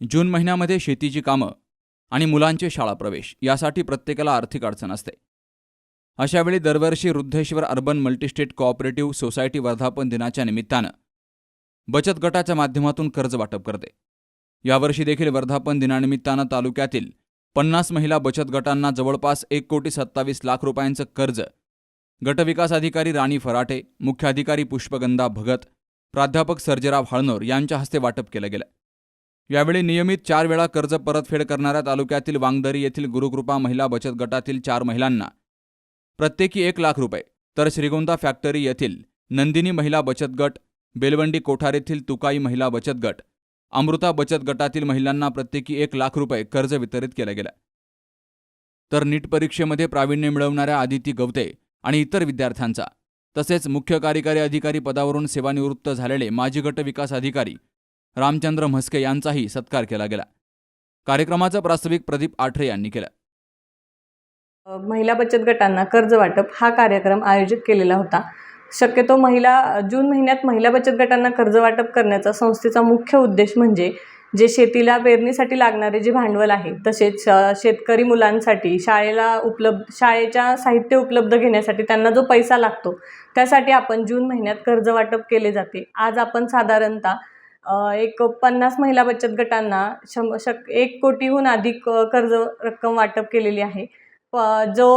जून महिन्यामध्ये शेतीची कामं आणि मुलांचे शाळा प्रवेश यासाठी प्रत्येकाला आर्थिक अडचण असते. अशावेळी दरवर्षी Vriddheshwar urban multistate cooperative society वर्धापन दिनाच्या निमित्तानं बचत गटाच्या माध्यमातून कर्ज वाटप करते. यावर्षी देखील वर्धापन दिनानिमित्तानं तालुक्यातील पन्नास महिला बचत गटांना जवळपास एक कोटी सत्तावीस लाख रुपयांचं कर्ज गटविकास अधिकारी राणी फराटे मुख्याधिकारी पुष्पगंधा भगत प्राध्यापक सर्जेराव हळनोर यांच्या हस्ते वाटप केलं गेलं. यावेळी नियमित चार वेळा कर्ज परतफेड करणाऱ्या तालुक्यातील वांगदरी येथील गुरुकृपा महिला बचत गटातील चार महिलांना प्रत्येकी एक लाख रुपये तर श्रीगोंदा फॅक्टरी येथील नंदिनी महिला बचत गट बेलवंडी कोठार येथील तुकाई महिला बचत गट अमृता बचत गटातील महिलांना प्रत्येकी एक लाख रुपये कर्ज वितरित केलं गेलं. तर नीट परीक्षेमध्ये प्रावीण्य मिळवणाऱ्या आदिती गवते आणि इतर विद्यार्थ्यांचा तसेच मुख्य कार्यकारी अधिकारी पदावरून सेवानिवृत्त झालेले माजी गट विकास अधिकारी रामचंद्र म्हस्के यांचाही सत्कार केला गेला. कार्यक्रमाचं प्रास्ताविक प्रदीप आठरे यांनी केलं. महिला बचत गटांना कर्ज वाटप हा कार्यक्रम आयोजित केलेला होता. शक्यतो महिला जून महिन्यात महिला बचत गटांना कर्ज वाटप करण्याचा संस्थेचा मुख्य उद्देश म्हणजे जे शेतीला पेरणीसाठी लागणारे जे भांडवल आहे तसेच शेतकरी मुलांसाठी शाळेला उपलब्ध शाळेच्या साहित्य उपलब्ध घेण्यासाठी त्यांना जो पैसा लागतो त्यासाठी आपण जून महिन्यात कर्ज वाटप केले जाते. आज आपण साधारणतः एक पन्नास महिला बचत गटांना शं शक एक कोटीहून अधिक कर्ज रक्कम वाटप केलेली आहे. प- जो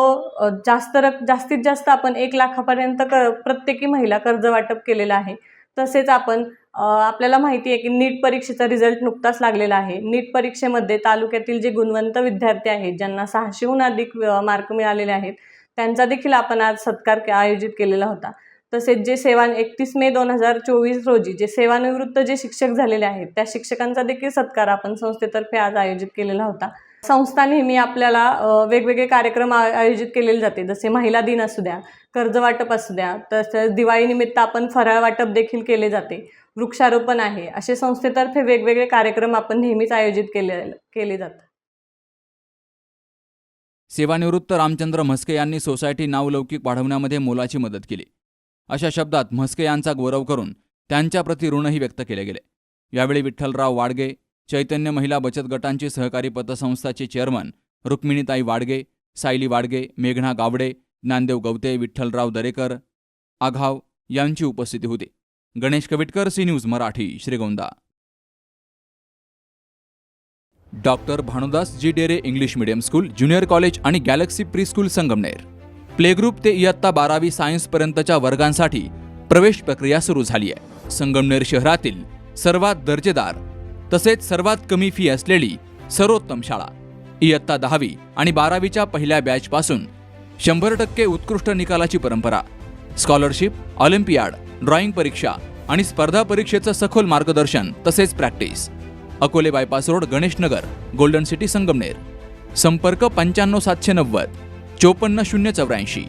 जास्त रक जास्तीत जास्त आपण एक लाखापर्यंत क प्रत्येकी महिला कर्ज वाटप केलेलं आहे. तसेच आपण आपल्याला माहिती आहे की नीट परीक्षेचा रिझल्ट नुकताच लागलेला आहे. नीट परीक्षेमध्ये तालुक्यातील जे गुणवंत विद्यार्थी आहेत ज्यांना सहाशेहून अधिक मार्क मिळालेले आहेत त्यांचा देखील आपण आज सत्कार आयोजित केलेला होता. तसेच जे सेवा एकतीस मे दोन हजार चोवीस रोजी जे सेवानिवृत्त जे शिक्षक झालेले आहेत त्या शिक्षकांचा देखील सत्कार आपण संस्थेतर्फे आज आयोजित केलेला होता. संस्था नेहमी आपल्याला वेगवेगळे कार्यक्रम आयोजित केलेले जाते. जसे महिला दिन असू द्या कर्ज वाटप असू द्या तसंच दिवाळीनिमित्त आपण फराळ वाटप देखील केले जाते. वृक्षारोपण आहे असे संस्थेतर्फे वेगवेगळे कार्यक्रम आपण नेहमीच आयोजित केले केले जातात. सेवानिवृत्त रामचंद्र म्हस्के यांनी सोसायटी नावलौकिक वाढवण्यामध्ये मोलाची मदत केली. अशा शब्दात म्हस्के यांचा गौरव करून त्यांच्याप्रती ऋणही व्यक्त केले गेले. यावेळी विठ्ठलराव वाडगे चैतन्य महिला बचत गटांची सहकारी पतसंस्थाचे चेअरमन रुक्मिणीताई वाडगे सायली वाडगे मेघना गावडे ज्ञानदेव गवते विठ्ठलराव दरेकर आघाव यांची उपस्थिती होती. Ganesh Kavitkar C news Marathi Shrigonda. Doctor Bhanudas ji Dere English medium school junior college आणि galaxy pre school Sangamner. Play group ते इयत्ता बारावी सायन्सपर्यंतच्या वर्गांसाठी प्रवेश प्रक्रिया सुरू झाली आहे. संगमनेर शहरातील सर्वात दर्जेदार तसेच सर्वात कमी फी असलेली सर्वोत्तम शाळा इयत्ता दहावी आणि बारावीच्या पहिल्या बॅचपासून शंभर टक्के उत्कृष्ट निकालाची परंपरा स्कॉलरशिप ऑलिम्पियाड ड्रॉइंग परीक्षा आणि स्पर्धा परीक्षेचं सखोल मार्गदर्शन तसेच practice Akole bypass road Ganeshnagar golden city Sangamner. संपर्क पंच्याण्णव सातशे नव्वद. चोपन्न शून्य चौऱ्याऐंशी.